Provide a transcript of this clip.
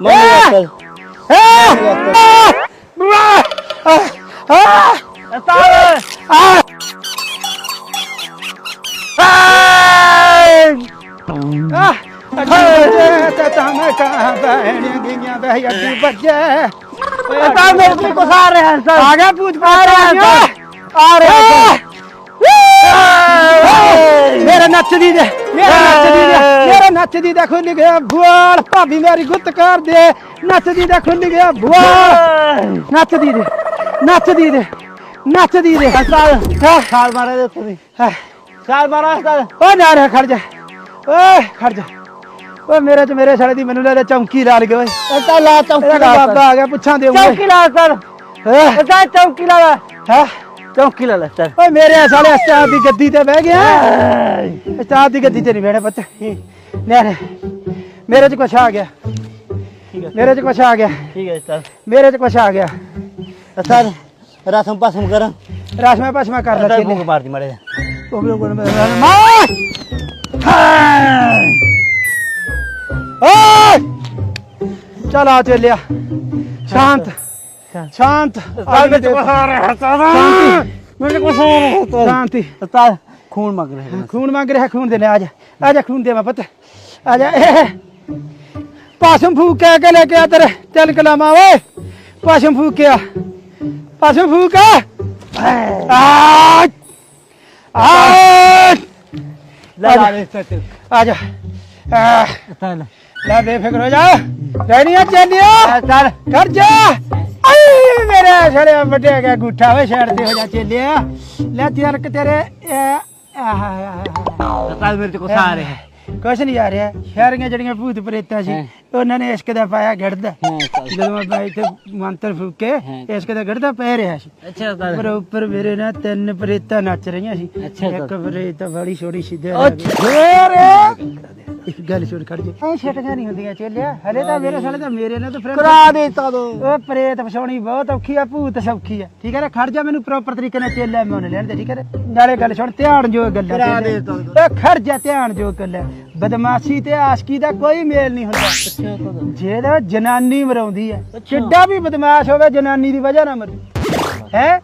Mummy ਉਸਤਾਦ ਉਸਤਾਦ ਮੇਰੇ ਤੇ ਕੁਛ ਆ ਰਿਹਾ ਹੈ ਸਰ ਆ ਗਿਆ ਭੂਤ ਆ ਰਿਹਾ ਹੈ ਆ ਰਿਹਾ ਹੈ ਸਰ ਨੱਚਦੀ ਦੇ ਮੇਰਾ ਨੱਚਦੀ ਨੱਚਦੀ ਦਾ ਖੁੱਲ ਗਿਆ ਬੁਆਲ ਭਾਬੀ ਮੇਰੀ ਗੁੱਤ ਕਰ ਦੇ। ਨੱਚਦੀ ਦਾ ਖੁੱਲ ਗਿਆ ਬੁਆਲ। ਨੱਚਦੀ ਦੇ ਨੱਚਦੀ ਦੇ ਨੱਚਦੀ ਦੇ। ਉਸਤਾਦ ਹਾਂ। ਛਾਲ ਮਾਰਾ ਦੇ ਹਾਂ। ਛਾਲ ਮਾਰਾ ਉਸਤਾਦ ਓ ਨਾ ਨਾ ਖੜ ਜਾ। ਓਏ ਖੜ ਜਾ। ਓਏ ਮੇਰੇ ਚ ਮੇਰੇ ਸਾਲੇ ਦੀ ਮੈਨੂੰ ਲੱਗਦਾ ਚੌਂਕੀ ਲਾ ਲਗੇ ਓਏ। ਉਸਤਾਦ ਲਾ ਚੌਂਕੀ ਇਹਦਾ ਲਾ ਬਾਬਾ ਆ ਗਿਆ ਪੁੱਛਾਂ ਦੇ ਚੌਂਕੀ ਲਾ ਸਰ ਉਸਤਾਦ ਚੌਂਕੀ ਲਾ ਹਾਂ। ਚੌਂਕੀ ਲਾ ਲੈ ਸਰ ਓਏ ਮੇਰੇ ਸਾਲੇ ਉਸਤਾਦ ਦੀ ਗੱਦੀ ਤੇ ਬਹਿ ਗਿਆ। ਉਸਤਾਦ ਦੀ ਗੱਦੀ ਤੇ ਨਹੀਂ ਬਹਿਣਾ ਪੁੱਤ। ਨਾ ਨਾ ਮੇਰੇ ਚ ਕੁਛ ਆ ਗਿਆ। ਮੇਰੇ ਚ ਕੁਛ ਆ ਗਿਆ। ਠੀਕ ਹੈ ਉਸਤਾਦ ਮੇਰੇ ਚ ਕੁਛ ਆ ਗਿਆ। ਉਸਤਾਦ ਰਸਮ ਪਸਮ ਕਰ। ਰਸਮੇ ਪਸਮਾ ਕਰ ਲੈ ਤੇਰੇ ਭੁੱਖ ਮਾਰਦੀ ਮਾਰੇ ਉਹ ਵੀ ਉਹ ਮਾਰ ਓਏ। ਚਲ ਆ ਚੱਲਿਆ। ਸ਼ਾਂਤ। ਸ਼ਾਂਤ ਉਸਤਾਦ ਵਿੱਚ ਕੁਛ ਆ ਰਿਹਾ ਸ਼ਾਂਤੀ ਮੈਨੂੰ ਕੁਛ ਆ ਰਿਹਾ ਉਸਤਾਦ ਸ਼ਾਂਤੀ ਉਸਤਾਦ ਖੂਨ ਮੰਗ ਰਿਹਾ ਹੈ ਖੂਨ ਮੰਗ ਰਿਹਾ ਖੂਨ ਦੇਣੇ ਆ ਜਾ ਆ ਜਾ ਖੂਨ ਦੇ ਮੈਂ ਪੁੱਤ ਆ ਜਾ ਇਹ ਪਾਸਮ ਫੂਕ ਕੇ ਕੇ ਲੈ ਕੇ ਆ ਤੇਰੇ ਚੱਲ ਕਲਾਮਾ ਓਏ ਪਾਸਮ ਫੂਕ ਕੇ ਆ ਪਾਸਮ ਫੂਕ ਆ ਆ ਆ ਲੈ ਲਾ ਦੇ ਉਸਤਾਦ ਆ ਜਾ ਆ, ਉਸਤਾਦ ਲੈ ਬੇਫਿਕਰ ਹੋ ਜਾ ਰੈਣੀਆਂ ਚੱਲਿਆ ਉਸਤਾਦ ਕਰ ਜਾ ਆਈ ਮੇਰੇ ਛੜੇ ਵੱਡੇ ਗਿਆ ਗੁੱਠਾ ਵੇ ਛੜ ਤੇ ਹੋ ਜਾ ਚੱਲਿਆ। ਲੈ ਤਿਆਰਕ ਤੇਰੇ ਉਸਤਾਦ ਮੇਰੇ ਤੇ ਕੁਛ ਆ ਰਿਹਾ ਹੈ। ਕੁਛ ਨਹੀਂ ਆ ਰਿਹਾ। ਸ਼ਹਿਰੀਆਂ ਜਿਹੜੀਆਂ ਭੂਤ ਪ੍ਰੇਤਾਂ ਸੀ। ਉਹਨਾਂ ਨੇ ਇਸ਼ਕ ਦਾ ਪਾਇਆ ਗੜਦਾ। ਜਦੋਂ ਮੈਂ ਇੱਥੇ ਮੰਤਰ ਫੂਕੇ ਹਾਂ। ਇਸ਼ਕ ਦਾ ਗੜਦਾ ਪੈ ਰਿਹਾ ਸੀ। ਅੱਛਾ ਪਰ ਉੱਪਰ ਮੇਰੇ ਨਾਲ ਤਿੰਨ ਪ੍ਰੇਤਾਂ ਨੱਚ ਰਹੀਆਂ ਸੀ। ਇੱਕ ਤਾਂ। ਪ੍ਰੇਤ ਬੜੀ ਛੋਟੀ ਸਿੱਧੇ ਇੱਕ ਗੱਲ ਛੋੜ ਖੜ ਜੇ। ਐ ਛਟੀਆਂ ਨਹੀਂ ਹੁੰਦੀਆਂ ਚੇਲਿਆ। ਹਲੇ ਤਾਂ ਮੇਰੇ ਸਾਲੇ ਤਾਂ ਮੇਰੇ ਨਾਲ ਤਾਂ ਫਿਰ ਕਰਾ ਦੇ ਉਸਤਾਦ ਉਹ ਪ੍ਰੇਤ ਫਸਾਉਣੀ ਬਹੁਤ ਔਖੀ ਆ ਭੂਤ ਸੌਖੀ ਆ। ਠੀਕ ਹੈ ਨਾ? ਖੜ ਜਾ ਮੈਨੂੰ ਪ੍ਰੋਪਰ ਤਰੀਕੇ ਨਾਲ ਚੇਲਾ ਮੈਂ ਲੈਣ ਦੇ ਠੀਕ ਹੈ ਨਾ? ਨਾਲੇ ਗੱਲ ਸੁਣ ਧਿਆਨ ਜੋ ਗੱਲਾਂ ਕਰਾ। ਦੇ ਤਾਂ। ਉਹ ਖੜ ਜਾ ਧਿਆਨ ਜੋ ਗੱਲਾਂ। ਬਦਮਾਸ਼ੀ ਤੇ ਆਸ਼ਕੀ ਦਾ ਕੋਈ ਮੇਲ ਨਹੀਂ ਹੁੰਦਾ। ਜਿਹੜਾ ਜਨਾਨੀ ਮਰਾਉਂਦੀ ਆ। ਕਿੱਡਾ ਵੀ ਬਦਮਾਸ਼ ਹੋਵੇ ਜਨਾਨੀ ਦੀ ਵਜ੍ਹਾ ਨਾਲ ਮਰੂ। ਹੈ?